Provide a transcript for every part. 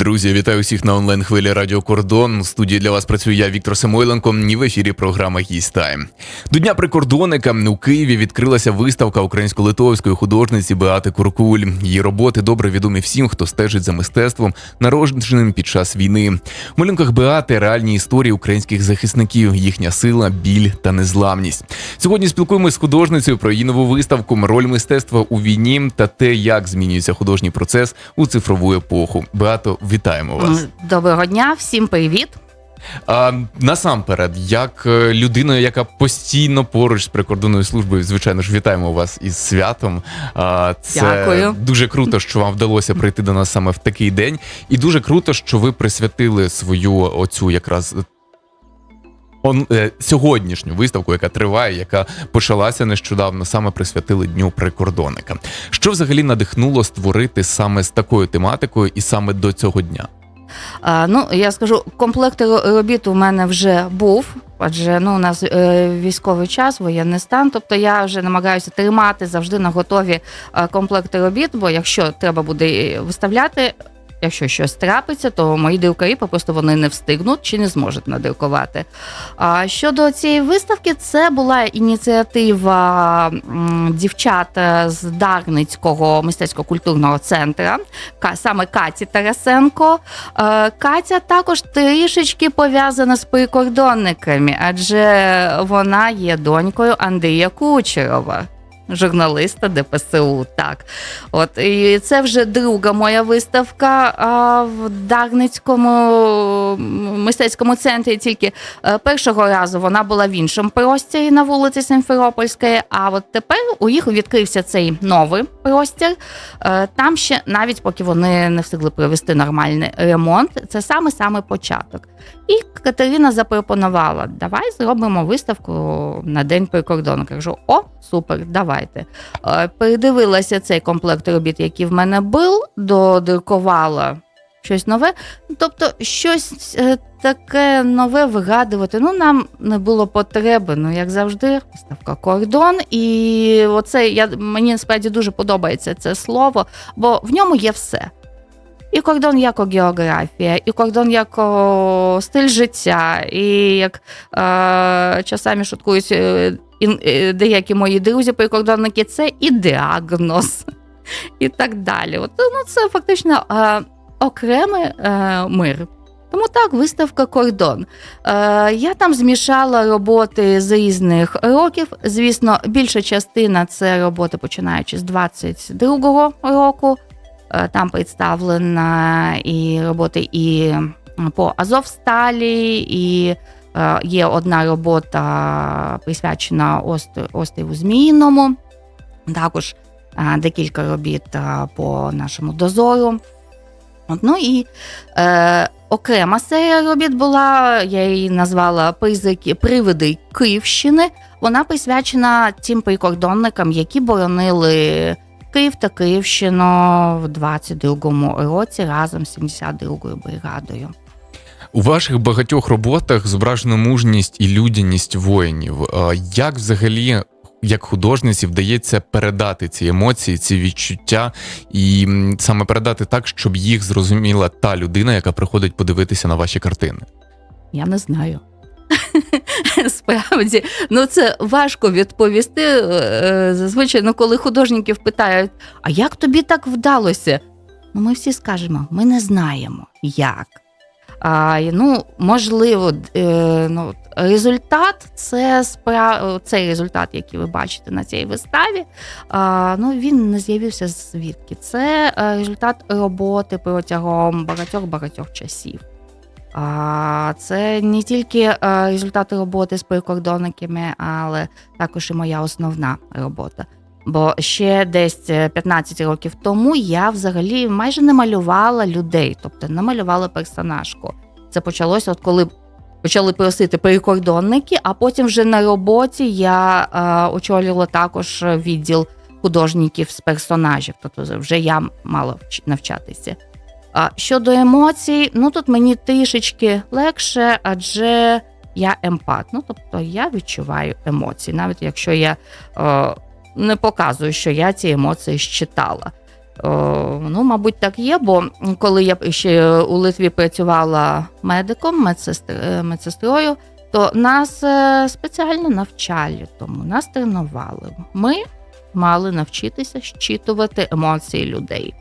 Друзі, вітаю всіх на онлайн хвилі Радіо Кордон. У студії для вас працюю я, Віктор Самойленко. І в ефірі програма «Гість Тайм». До дня прикордонника у Києві відкрилася виставка українсько-литовської художниці Беати Куркуль. Її роботи добре відомі всім, хто стежить за мистецтвом, народженим під час війни. В малюнках Беати реальні історії українських захисників, їхня сила, біль та незламність. Сьогодні спілкуємося з художницею про її нову виставку, роль мистецтва у війні та те, як змінюється художній процес у цифрову епоху. Беато, вітаємо вас. Доброго дня, всім привіт. А насамперед, як людина, людиною, яка постійно поруч з прикордонною службою, звичайно ж, вітаємо вас із святом. А, Це Дякую. дуже круто, що вам вдалося прийти до нас саме в такий день, і дуже круто, що ви присвятили свою оцю якраз. Он е, сьогоднішню виставку, яка триває, яка почалася нещодавно, саме присвятили дню прикордонника. Що взагалі надихнуло створити саме з такою тематикою і саме до цього дня? А, ну, я скажу, комплект робіт у мене вже був, адже ну, у нас е, військовий час, воєнний стан. Тобто я вже намагаюся тримати завжди на готові комплекти робіт, бо якщо треба буде виставляти. Якщо щось трапиться, то мої друкарі просто вони не встигнуть чи не зможуть надрукувати. А щодо цієї виставки, це була ініціатива дівчат е, з Дарницького мистецько-культурного центру, саме Каті Тарасенко. Е, Катя також трішечки пов'язана з прикордонниками, адже вона є донькою Андрія Кучерова. Журналіста ДПСУ, так. От і це вже друга моя виставка а, в Дарницькому мистецькому центрі. Тільки е, першого разу вона була в іншому просторі на вулиці Симферопольської. А от тепер у їх відкрився цей новий простір. Е, Там ще навіть поки вони не встигли провести нормальний ремонт, це саме саме початок. І Катерина запропонувала: давай зробимо виставку на день прикордонника. Кажу, о, супер, давайте. Е, Передивилася цей комплект робіт, який в мене був, додрукувала щось нове. Тобто, щось е, таке нове вигадувати. Ну, нам не було потреби. Ну, як завжди, виставка кордон. І оце я мені насправді дуже подобається це слово, бо в ньому є все. І кордон як географія, і кордон як стиль життя, і як е, часами шуткують е, е, деякі мої друзі прикордонники, це і діагноз, і так далі. От, ну, це фактично е, окремий е, мир. Тому так, виставка кордон. Е, я там змішала роботи з різних років. Звісно, більша частина це роботи починаючи з 22-го року. Е, Там представлена і роботи і по Азовсталі, і е, є одна робота присвячена ост- острову Зміїному. Також е, декілька робіт по нашому дозору. Ну і е, окрема серія робіт була, я її назвала «Призраки- Привиди Київщини. Вона присвячена тим прикордонникам, які боронили Київ та Київщину в 22-му році разом з 72-ю бригадою. У ваших багатьох роботах зображено мужність і людяність воїнів. Як взагалі, як художниці, вдається передати ці емоції, ці відчуття, і саме передати так, щоб їх зрозуміла та людина, яка приходить подивитися на ваші картини? Я не знаю. Справді, ну це важко відповісти. Е, Зазвичай, ну, коли художників питають, а як тобі так вдалося? Ну, ми всі скажемо, ми не знаємо, як. А, ну, можливо, е, ну, результат це спра... цей результат, який ви бачите на цій виставі. А, ну, він не з'явився звідки. Це е, результат роботи протягом багатьох-багатьох часів. А, Це не тільки е, результати роботи з прикордонниками, але також і моя основна робота. Бо ще десь е, 15 років тому я взагалі майже не малювала людей, тобто не малювала персонажку. Це почалося, от коли почали просити прикордонники, а потім вже на роботі я е, очолювала також відділ художників з персонажів. Тобто вже я мала навчатися. А щодо емоцій, ну тут мені трішечки легше, адже я емпат. Ну тобто я відчуваю емоції, навіть якщо я е, не показую, що я ці емоції щитала. О, ну, мабуть, так є, бо коли я ще у Литві працювала медиком, медсестр- е, медсестрою, то нас е, спеціально навчали, тому нас тренували. Ми мали навчитися щитувати емоції людей.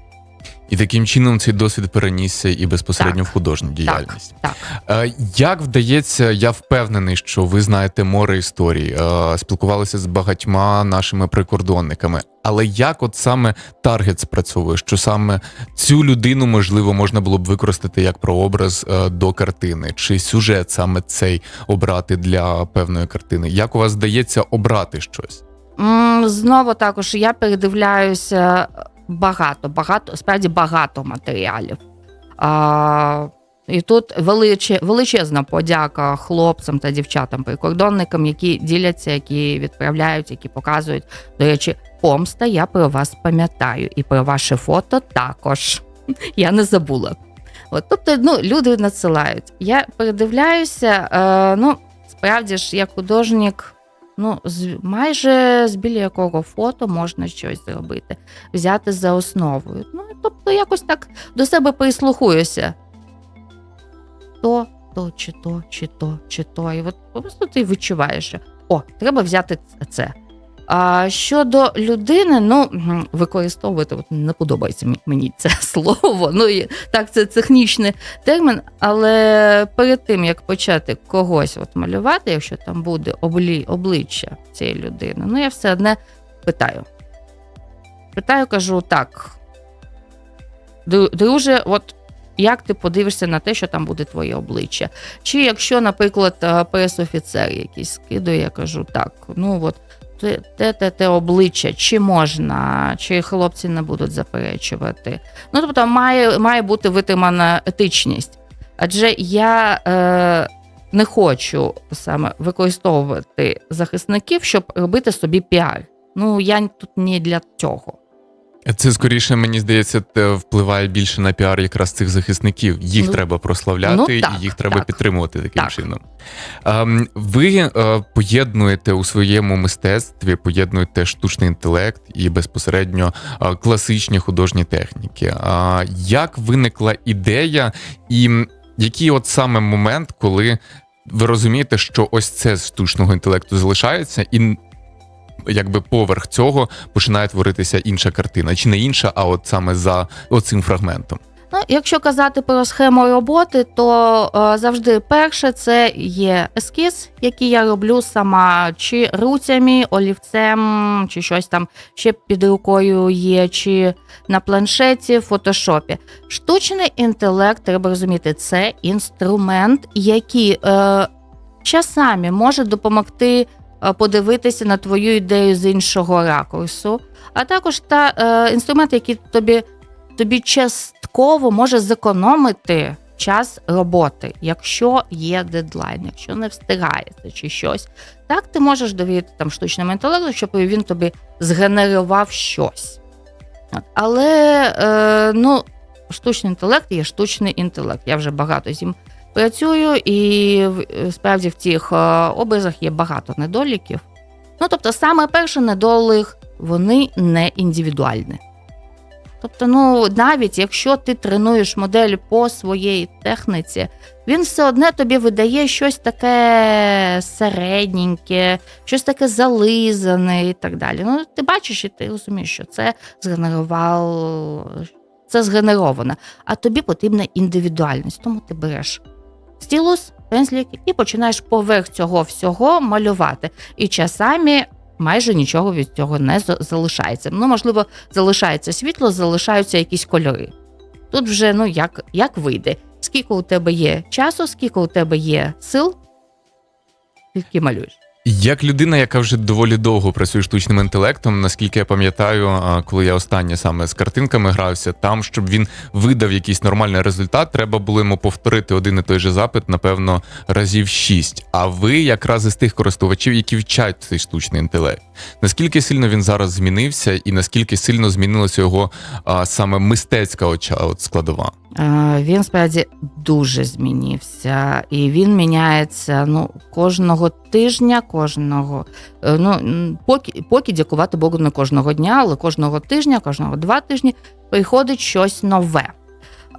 І таким чином цей досвід перенісся і безпосередньо Так. в художню діяльність. Так, Е, Як вдається, я впевнений, що ви знаєте море історій, е, спілкувалися з багатьма нашими прикордонниками. Але як от саме таргет спрацьовує, що саме цю людину можливо можна було б використати як прообраз е, до картини, чи сюжет саме цей обрати для певної картини? Як у вас вдається обрати щось? Знову також я передивляюся багато, багато, справді багато матеріалів. А, і тут величе, величезна подяка хлопцям та дівчатам прикордонникам, які діляться, які відправляють, які показують. До речі, помста, я про вас пам'ятаю, і про ваше фото також. Я не забула. От, тобто, ну, люди надсилають. Я передивляюся, е, ну, справді ж, як художник, ну, з, майже з біля якого фото можна щось зробити, взяти за основою. Ну, тобто, якось так до себе прислухуюся. То, то, чи то, чи то, чи то. І от просто ти відчуваєш, що о, треба взяти це. А щодо людини, ну використовувати от не подобається мені це слово. Ну і так, це технічний термін. Але перед тим як почати когось от малювати, якщо там буде облі, обличчя цієї людини, ну я все одне питаю. Питаю, кажу так. Друже, от як ти подивишся на те, що там буде твоє обличчя? Чи якщо, наприклад, прес-офіцер якийсь скидує, я кажу, так, ну от те, те, те, обличчя, чи можна, чи хлопці не будуть заперечувати. Ну, тобто, має, має бути витримана етичність. Адже я е, не хочу саме використовувати захисників, щоб робити собі піар. Ну, я тут не для цього. Це скоріше, мені здається, впливає більше на піар якраз цих захисників. Їх Ну, треба прославляти, ну, так, і їх треба так. підтримувати таким Так. чином. Ем, ви е, поєднуєте у своєму мистецтві, поєднуєте штучний інтелект і безпосередньо е, класичні художні техніки. Як виникла ідея, і який от саме момент, коли ви розумієте, що ось це з штучного інтелекту залишається, і якби поверх цього починає творитися інша картина, чи не інша, а от саме за оцим фрагментом. Ну, якщо казати про схему роботи, то е, завжди перше це є ескіз, який я роблю сама, чи руцями, олівцем, чи щось там ще під рукою є, чи на планшеті, в фотошопі. Штучний інтелект, треба розуміти, це інструмент, який е, часами може допомогти подивитися на твою ідею з іншого ракурсу, а також та е, інструмент, який тобі тобі частково може зекономити час роботи, якщо є дедлайн, якщо не встигається чи щось. Так ти можеш довірити там штучному інтелекту, щоб він тобі згенерував щось. Але е, ну, штучний інтелект є штучний інтелект. Я вже багато з ним працюю, і справді в цих е, образах є багато недоліків. Ну, тобто, саме перший недолік, вони не індивідуальні. Тобто, ну навіть якщо ти тренуєш модель по своїй техніці, він все одне тобі видає щось таке середненьке, щось таке зализане і так далі. Ну, ти бачиш, і ти розумієш, що це згенерував, це згенеровано. А тобі потрібна індивідуальність. Тому ти береш стілус, пензлік, і починаєш поверх цього всього малювати. І часами майже нічого від цього не залишається. Ну, можливо, залишається світло, залишаються якісь кольори. Тут вже ну як, як вийде. Скільки у тебе є часу, скільки у тебе є сил, тільки малюєш. Як людина, яка вже доволі довго працює штучним інтелектом, наскільки я пам'ятаю, коли я останнє саме з картинками грався, там, щоб він видав якийсь нормальний результат, треба було йому повторити один і той же запит, напевно, разів шість. А ви якраз із тих користувачів, які вчать цей штучний інтелект. Наскільки сильно він зараз змінився, і наскільки сильно змінилася його а, саме мистецька от складова? Е, Він справді дуже змінився, і він міняється ну, кожного тижня, кожного. е, Ну, поки, поки дякувати Богу не кожного дня, але кожного тижня, кожного два тижні приходить щось нове.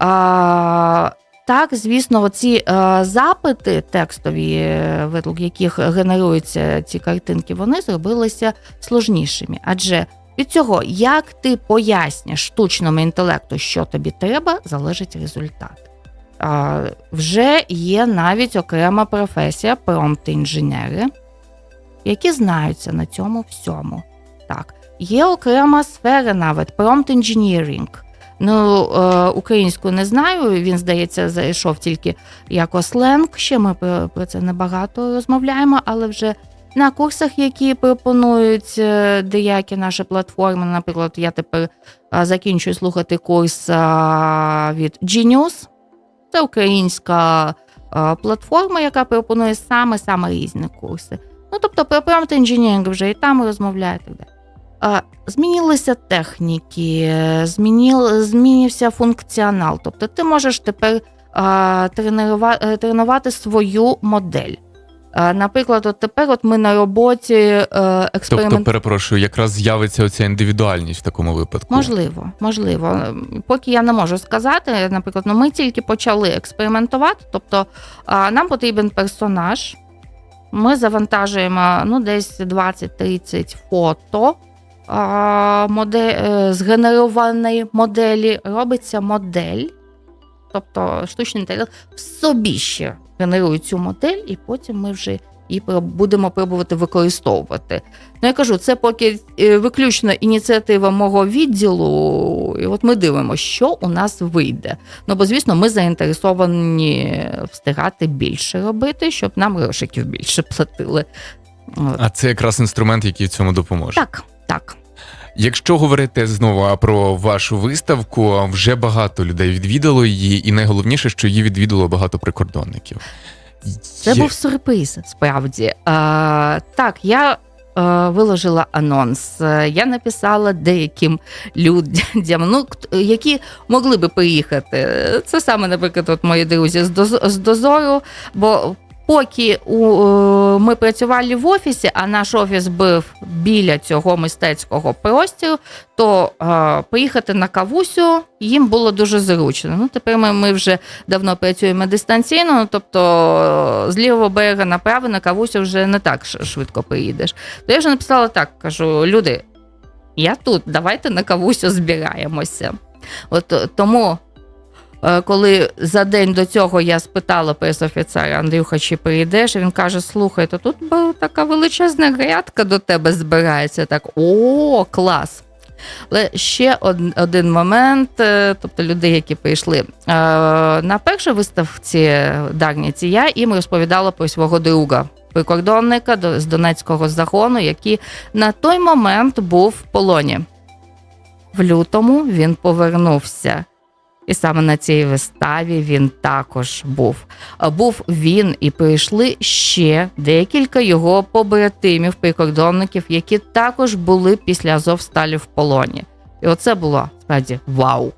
А, так, звісно, ці е, запити текстові, е, яких генеруються ці картинки, вони зробилися сложнішими. Адже від цього, як ти поясниш штучному інтелекту, що тобі треба, залежить результат. А, вже є навіть окрема професія промпт-інженери, які знаються на цьому всьому. Так, є окрема сфера навіть prompt-engineering. Ну, е, українську не знаю. Він, здається, зайшов тільки як сленг. Ще ми про це небагато розмовляємо, але вже на курсах, які пропонують е, деякі наші платформи. Наприклад, я тепер закінчую слухати курс від Genius. Це українська платформа, яка пропонує саме саме різні курси. Ну, тобто про prompt вже і там розмовляють. і так далі. Змінилися техніки, змінився функціонал. Тобто ти можеш тепер е, тренувати свою модель. Наприклад, от тепер от ми на роботі е, експеримент... Тобто, перепрошую, якраз з'явиться оця індивідуальність в такому випадку. Можливо, можливо. Поки я не можу сказати, наприклад, ну ми тільки почали експериментувати, тобто нам потрібен персонаж. Ми завантажуємо ну, десь 20-30 фото модель, е, згенерованої моделі. Робиться модель, тобто штучний інтелект в собі ще генерує цю модель, і потім ми вже її будемо пробувати використовувати. Ну, я кажу, це поки е, виключно ініціатива мого відділу, і от ми дивимося, що у нас вийде. Ну, бо, звісно, ми заінтересовані встигати більше робити, щоб нам грошиків більше платили. А це якраз інструмент, який в цьому допоможе. Так, так. Якщо говорити знову про вашу виставку, вже багато людей відвідало її, і найголовніше, що її відвідало багато прикордонників. Це Є- був сюрприз, справді. Е, так, я е, виложила анонс. Я написала деяким людям, ну, які могли би приїхати. Це саме, наприклад, от мої друзі з дозору. Бо поки у, е, ми працювали в офісі, а наш офіс був біля цього мистецького простіру, то е, приїхати на кавусю їм було дуже зручно. Ну, тепер ми, ми вже давно працюємо дистанційно, ну, тобто з лівого берега направо на кавусю вже не так швидко приїдеш. То я вже написала так: кажу: люди, я тут, давайте на кавусю збираємося. От е, тому. Е, Коли за день до цього я спитала пресофіцера Андрюха, чи прийдеш, він каже: слухай, то тут така величезна грядка до тебе збирається. Так, о, клас! Але ще один момент, е, тобто люди, які прийшли Е, на першій виставці Дарніці, я їм розповідала про свого друга. Прикордонника до- з Донецького загону, який на той момент був в полоні. В лютому він повернувся. І саме на цій виставі він також був. А Був він і прийшли ще декілька його побратимів, прикордонників, які також були після Азовсталі в полоні. І оце було справді вау.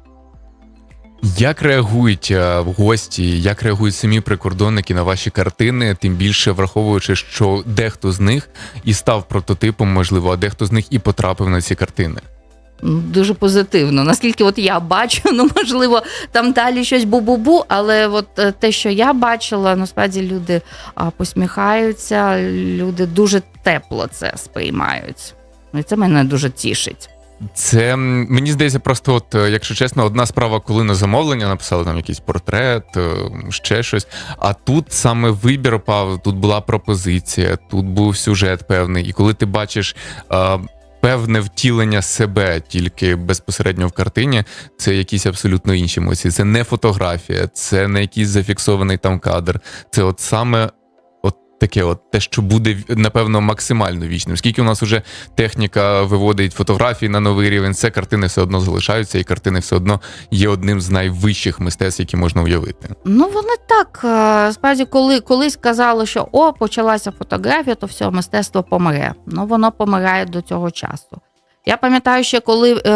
Як реагують е, гості, як реагують самі прикордонники на ваші картини, тим більше враховуючи, що дехто з них і став прототипом, можливо, а дехто з них і потрапив на ці картини. Дуже позитивно. Наскільки от я бачу, ну можливо, там далі щось бу-бу-бу, але от е, те, що я бачила, насправді люди посміхаються, люди дуже тепло це сприймають. І це мене дуже тішить. Це мені здається, просто, от, е, якщо чесно, одна справа, коли на замовлення написали там якийсь портрет, е, ще щось. А тут саме вибір пав, тут була пропозиція, тут був сюжет певний. І коли ти бачиш. Певне втілення себе тільки безпосередньо в картині, це якісь абсолютно інші емоції. Це не фотографія, це не якийсь зафіксований там кадр. Це от саме таке, от те, що буде напевно максимально вічним. Скільки у нас вже техніка виводить фотографії на новий рівень, це картини все одно залишаються, і картини все одно є одним з найвищих мистецтв, які можна уявити. Ну, вони так. е, Справді, коли колись казали, що о, почалася фотографія, то все, мистецтво помре. Ну, воно помирає до цього часу. Я пам'ятаю, ще коли е,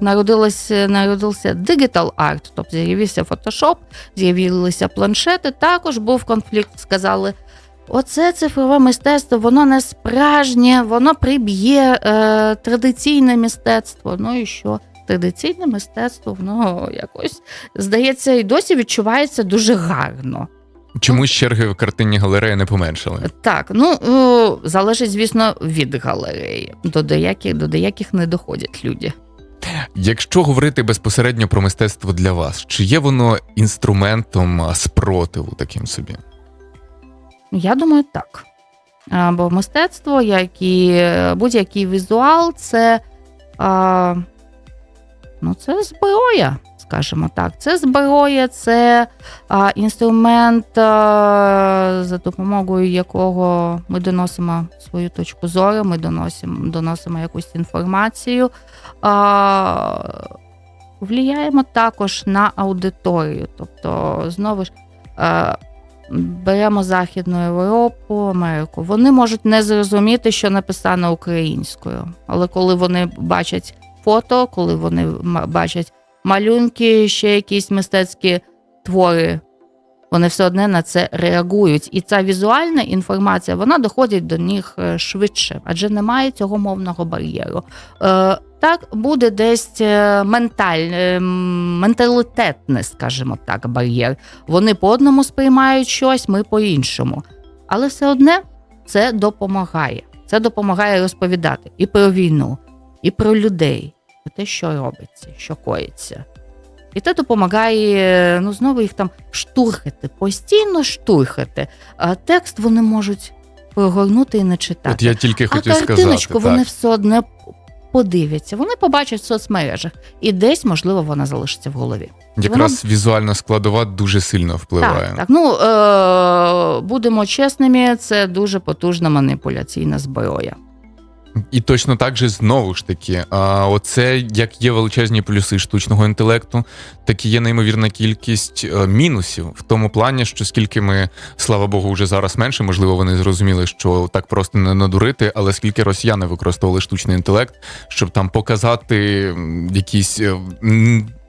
народилось, народився Digital Art, тобто з'явився Photoshop, з'явилися планшети, також був конфлікт. Сказали, оце цифрове мистецтво, воно не справжнє, воно приб'є е, традиційне мистецтво. Ну і що? Традиційне мистецтво, воно якось, здається, і досі відчувається дуже гарно. Чомусь черги в картинній галереї не поменшали. Так, ну залежить, звісно, від галереї. До деяких, до деяких не доходять люди. Якщо говорити безпосередньо про мистецтво для вас, чи є воно інструментом спротиву таким собі? Я думаю, так. Бо мистецтво, як і будь-який візуал, це, а, ну, це зброя, скажімо так. Це зброя, це а, інструмент, а, за допомогою якого ми доносимо свою точку зору, ми доносимо, доносимо якусь інформацію. А, влияємо також на аудиторію. Тобто, знову ж. а, Беремо Західну Європу, Америку. Вони можуть не зрозуміти, що написано українською. Але коли вони бачать фото, коли вони бачать малюнки, ще якісь мистецькі твори, вони все одно на це реагують. І ця візуальна інформація вона доходить до них е, швидше, адже немає цього мовного бар'єру. Так буде десь е, менталь, е, менталітетний, скажімо так, бар'єр. Вони по одному сприймають щось, ми по іншому. Але все одне це допомагає. Це допомагає розповідати і про війну, і про людей, про те, що робиться, що коїться. І це допомагає ну, знову їх там штурхати, постійно штурхати. А текст вони можуть прогорнути і не читати. От я тільки а картиночку сказати. вони Так. все одне подивляться. Вони побачать в соцмережах, і десь, можливо, вона залишиться в голові. Якраз візуальна складова дуже сильно впливає. Так, так. Ну е- будемо чесними, це дуже потужна маніпуляційна зброя. І точно так же знову ж таки, а, оце як є величезні плюси штучного інтелекту, так і є неймовірна кількість е, мінусів в тому плані, що скільки ми, слава Богу, вже зараз менше, можливо, вони зрозуміли, що так просто не надурити, але скільки росіяни використовували штучний інтелект, щоб там показати якісь.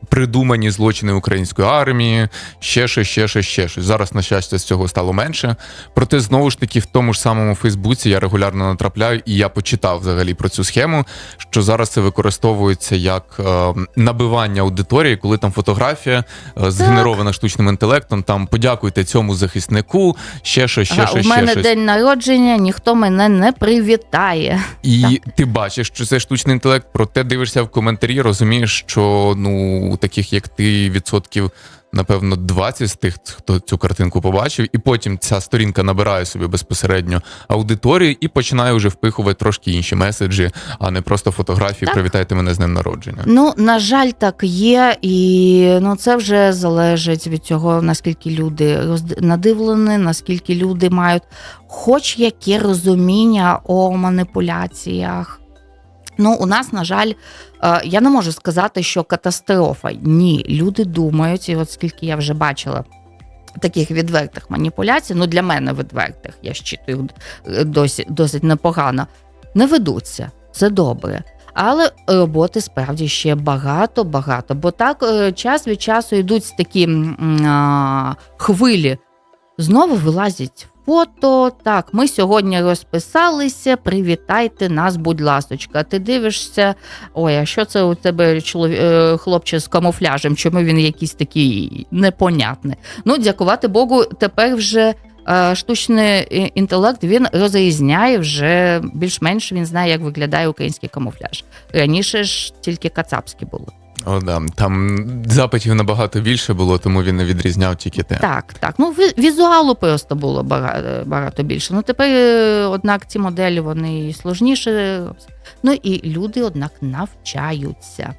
Придумані злочини української армії, ще щось, ще щось, ще щось. Зараз, на щастя, з цього стало менше. Проте, знову ж таки, в тому ж самому Фейсбуці я регулярно натрапляю, і я почитав взагалі про цю схему, що зараз це використовується як е, набивання аудиторії, коли там фотографія е, згенерована штучним інтелектом. Там подякуйте цьому захиснику, ще щось, ще Ага, щось, у мене щось. день народження, ніхто мене не привітає. І ти бачиш, що це штучний інтелект, проте дивишся в коментарі, розумієш, що ну таких як ти відсотків. Напевно, 20 з тих, хто цю картинку побачив, і потім ця сторінка набирає собі безпосередньо аудиторію і починає вже впихувати трошки інші меседжі, а не просто фотографії. Так. Привітайте мене з днем народження. Ну, на жаль, так є, і ну це вже залежить від цього, наскільки люди надивлені, наскільки люди мають хоч яке розуміння о маніпуляціях. Ну, у нас, на жаль, я не можу сказати, що катастрофа. Ні, люди думають, і от скільки я вже бачила таких відвертих маніпуляцій, ну для мене відвертих, я щитую е, досить, досить непогано, не ведуться. Це добре. Але роботи справді ще багато, багато. Бо так е, час від часу йдуть такі а, хвилі. Знову вилазять фото. Так, ми сьогодні розписалися. Привітайте нас, будь ласочка. Ти дивишся, ой, а що це у тебе чолові... е, хлопче з камуфляжем? Чому він якийсь такий непонятний? Ну, дякувати Богу, тепер вже. е, Штучний інтелект він розрізняє вже більш-менш він знає, як виглядає український камуфляж. Раніше ж тільки кацапські були. О, да. Там запитів набагато більше було, тому він не відрізняв тільки те. Так, так. Ну ві- візуалу просто було багато, більше. Ну тепер, е, однак, ці моделі вони і сложніше. Ну і люди, однак, навчаються.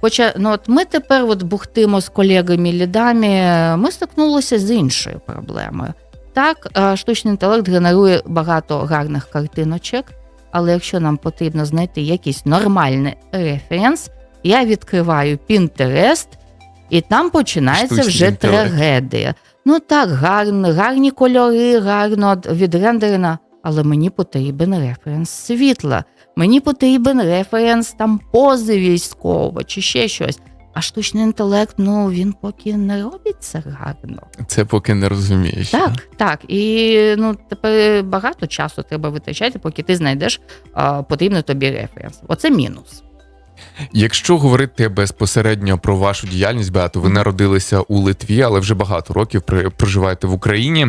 Хоча ну от ми тепер от бухтимо з колегами лідами, ми стикнулися з іншою проблемою. Так, е, штучний інтелект генерує багато гарних картиночок, але якщо нам потрібно знайти якийсь нормальний референс, я відкриваю Pinterest, і там починається Штучний вже інтелект. трагедія. Ну так, гарно, гарні кольори, гарно відрендерена. але мені потрібен референс світла, мені потрібен референс там пози військово чи ще щось. А штучний інтелект, ну він поки не робить це гарно. Це поки не розумієш. Так, так. І ну тепер багато часу треба витрачати, поки ти знайдеш а, потрібний тобі референс. Оце мінус. Якщо говорити безпосередньо про вашу діяльність, Беато, ви народилися у Литві, але вже багато років проживаєте в Україні.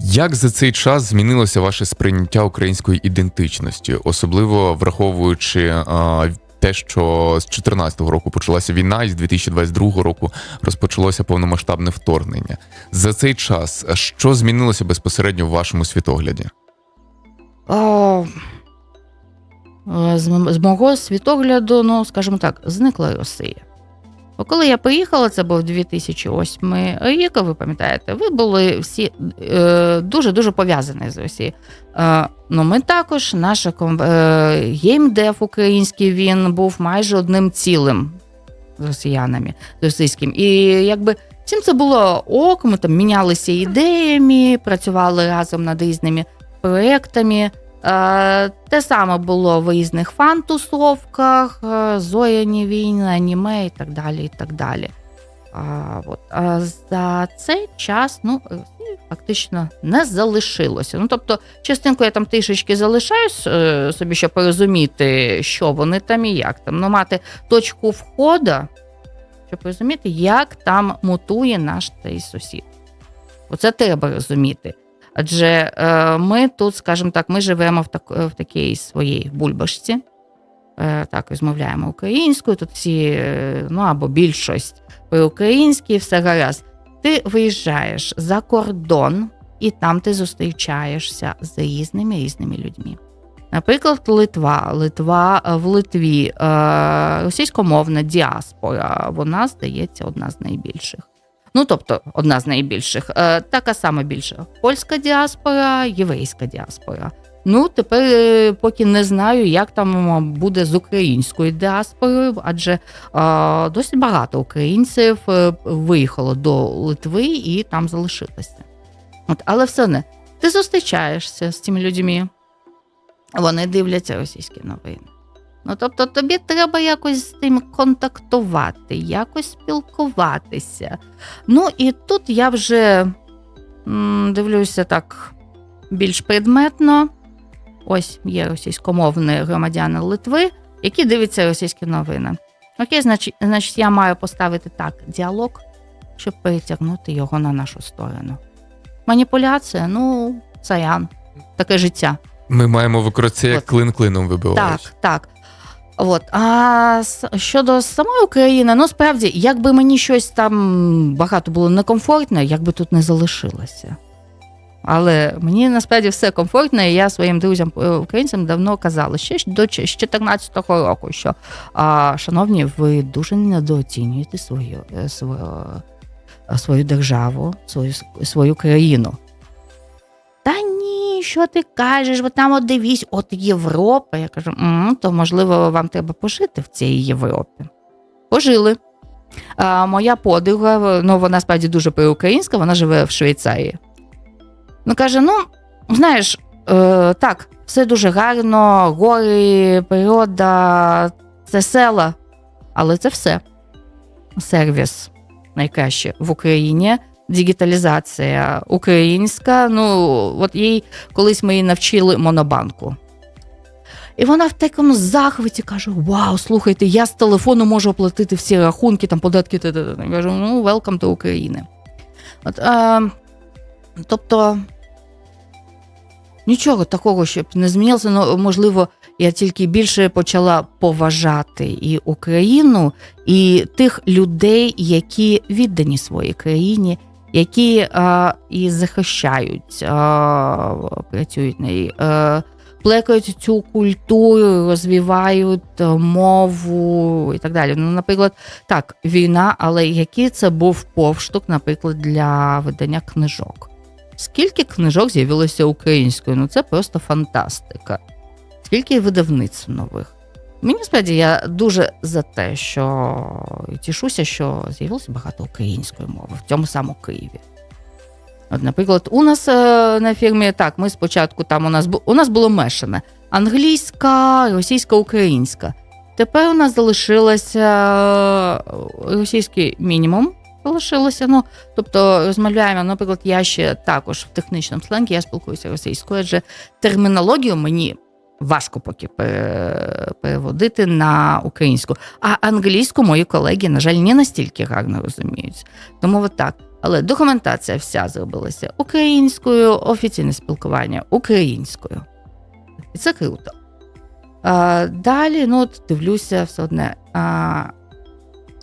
Як за цей час змінилося ваше сприйняття української ідентичності, особливо враховуючи а, те, що з 2014 року почалася війна, і з 2022 року розпочалося повномасштабне вторгнення. За цей час що змінилося безпосередньо в вашому світогляді? Е, з, з мого світогляду, ну, скажімо так, зникла Росія. Бо коли я поїхала, це був 2008 рік, ви пам'ятаєте, ви були всі е, дуже-дуже пов'язані з Росією. Е, ну, ми також, е, геймдев український, він був майже одним цілим з росіянами, з російським. І якби всім це було ок, ми там мінялися ідеями, працювали разом над різними проєктами. Е, Те саме було в різних фан-тусовках, е, зоряні війни, аніме і так далі. і так далі. А, от. а за цей час ну, фактично не залишилося. Ну, тобто, частинку я там трішечки залишаюсь е, собі, щоб порозуміти, що вони там і як там. Ну, мати точку входу, щоб розуміти, як там мутує наш той сусід. Оце треба розуміти. Адже е, ми тут, скажімо так, ми живемо в, так, в такій своїй бульбашці, е, так, розмовляємо українською, тут всі, е, ну або більшість по-українськи, все гаразд. Ти виїжджаєш за кордон, і там ти зустрічаєшся з різними різними людьми. Наприклад, Литва. Литва е, в Литві, е, російськомовна діаспора, вона здається одна з найбільших. Ну, тобто, одна з найбільших. Е, така сама більша польська діаспора, єврейська діаспора. Ну, тепер е, поки не знаю, як там буде з українською діаспорою, адже е, досить багато українців виїхало до Литви і там залишилося. От, але все не. Ти зустрічаєшся з цими людьми, вони дивляться російські новини. Ну, тобто, тобі треба якось з тим контактувати, якось спілкуватися. Ну і тут я вже м, дивлюся так більш предметно. Ось є російськомовні громадяни Литви, які дивляться російські новини. Окей, значить, значить, я маю поставити так діалог, щоб перетягнути його на нашу сторону. Маніпуляція, ну, саян, таке життя. Ми маємо використати як клин клином вибиваєш. Так, так. От. А щодо самої України, ну справді, якби мені щось там багато було некомфортно, якби тут не залишилося. Але мені насправді все комфортно, і я своїм друзям е, українцям давно казала ще до ч- 14-го року, що а, шановні, ви дуже недооцінюєте свою, е, свою, е, свою державу, свою, свою країну. Та ні, що ти кажеш? Бо там от дивись, от Європа. Я кажу, «М, то можливо вам треба пожити в цій Європі. Пожили. А, моя подруга, ну вона справді дуже проукраїнська, вона живе в Швейцарії. Ну каже: ну, знаєш, е, так, все дуже гарно, гори, природа, це села, але це все. Сервіс найкраще в Україні дігіталізація українська. Ну, от їй колись ми її навчили монобанку. І вона в такому захваті каже: Вау, слухайте, я з телефону можу оплатити всі рахунки, там податки. т.д. Я кажу, ну, welcome до України. От, е, тобто, нічого такого, щоб не змінилося. Ну, можливо, я тільки більше почала поважати і Україну, і тих людей, які віддані своїй країні, які а, і захищають, а, працюють на неї, а, плекають цю культуру, розвивають мову і так далі. Ну, наприклад, так, війна, але який це був повштовх, наприклад, для видання книжок. Скільки книжок з'явилося українською? Ну це просто фантастика. Скільки видавництв нових. Мені справді я дуже за те, що тішуся, що з'явилося багато української мови в цьому самому Києві. От, наприклад, у нас е, на фірмі так, ми спочатку там у нас у нас було мешане англійська, російська, українська. Тепер у нас залишилося е, російський мінімум. Залишилося. Ну, тобто розмовляємо, наприклад, я ще також в технічному сленгі я спілкуюся російською, адже термінологію мені важко поки переводити на українську. А англійську мої колеги, на жаль, не настільки гарно розуміють. Тому от так. Але документація вся зробилася українською, офіційне спілкування українською. І це круто. А, далі, ну, от дивлюся все одне, а,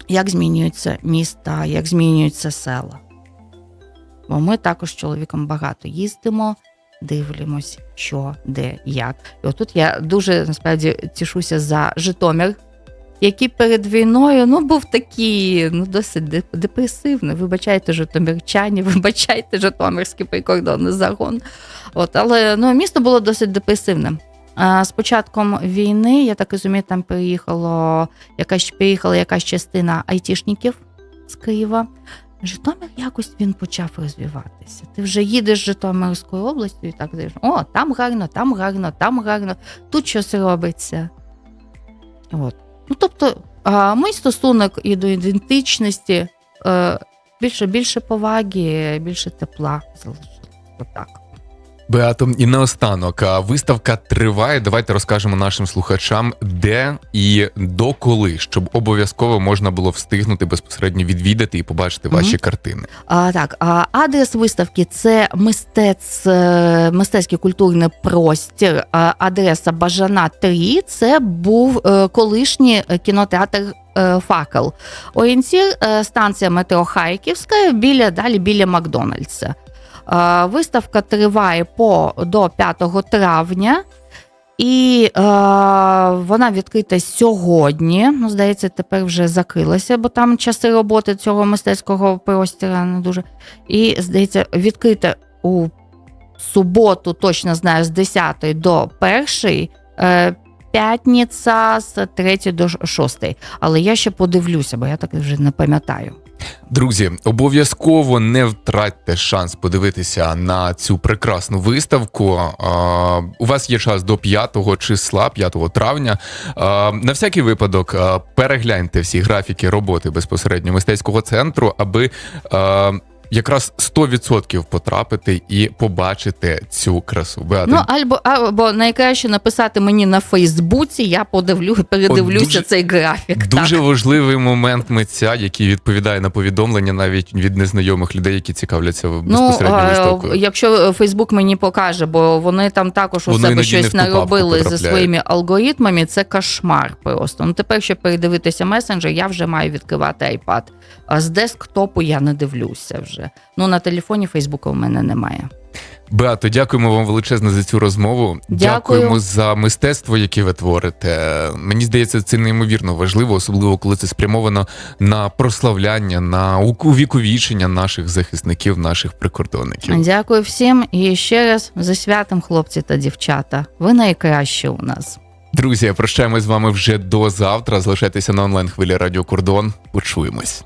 як змінюються міста, як змінюються села. Бо ми також з чоловіком багато їздимо, дивимось, що, де, як. І отут я дуже насправді тішуся за Житомир, який перед війною ну, був такий ну, досить деп- депресивний. Вибачайте, житомирчані, вибачайте, Житомирський прикордонний загон. От, але ну, місто було досить депресивним. А з початком війни, я так розумію, там приїхало якась приїхала якась частина айтішників з Києва. Житомир якось він почав розвиватися. Ти вже їдеш з Житомирською областю і так дивиш, о, там гарно, там гарно, там гарно, тут щось робиться. От. Ну, тобто, а, мій стосунок і до ідентичності е, більше, більше поваги, більше тепла. Отак. Беато, і наостанок, виставка триває. Давайте розкажемо нашим слухачам, де і до коли, щоб обов'язково можна було встигнути безпосередньо відвідати і побачити Мгм. ваші картини. А, так, а адрес виставки це мистець, е, мистецький культурний простір. А, адреса Бажана 3. Це був е, колишній кінотеатр. е, Факел. Орієнтір станція метро Харківська біля далі біля Макдональдса. Е, Виставка триває по до 5 травня. І е, вона відкрита сьогодні. Ну, здається, тепер вже закрилася, бо там часи роботи цього мистецького простіра не дуже. І, здається, відкрита у суботу, точно знаю, з 10 до 1, е, п'ятниця з 3 до 6. Але я ще подивлюся, бо я так вже не пам'ятаю. Друзі, обов'язково не втратьте шанс подивитися на цю прекрасну виставку. У вас є час до 5 числа, 5 травня. На всякий випадок перегляньте всі графіки роботи безпосередньо мистецького центру, аби якраз 100% потрапити і побачити цю красу. Беата, Ну, або, або найкраще написати мені на Фейсбуці, я подивлю, передивлюся дуже- цей графік. Дуже так. важливий момент митця, який відповідає на повідомлення навіть від незнайомих людей, які цікавляться Ну, безпосередньо а, виставкою. якщо Фейсбук мені покаже, бо вони там також у себе щось наробили зі своїми алгоритмами, це кошмар просто. Ну тепер, щоб передивитися месенджер, я вже маю відкривати iPad. А з десктопу я не дивлюся вже. Ну на телефоні Фейсбука в мене немає. Беато, дякуємо вам величезно за цю розмову. Дякую. Дякуємо за мистецтво, яке ви творите. Мені здається, це неймовірно важливо, особливо коли це спрямовано на прославляння, на увіковічення наших захисників, наших прикордонників. Дякую всім і ще раз за святом, хлопці та дівчата. Ви найкращі у нас. Друзі, прощаємось з вами вже до завтра. Залишайтеся на онлайн хвилі Радіо Кордон. Почуємось.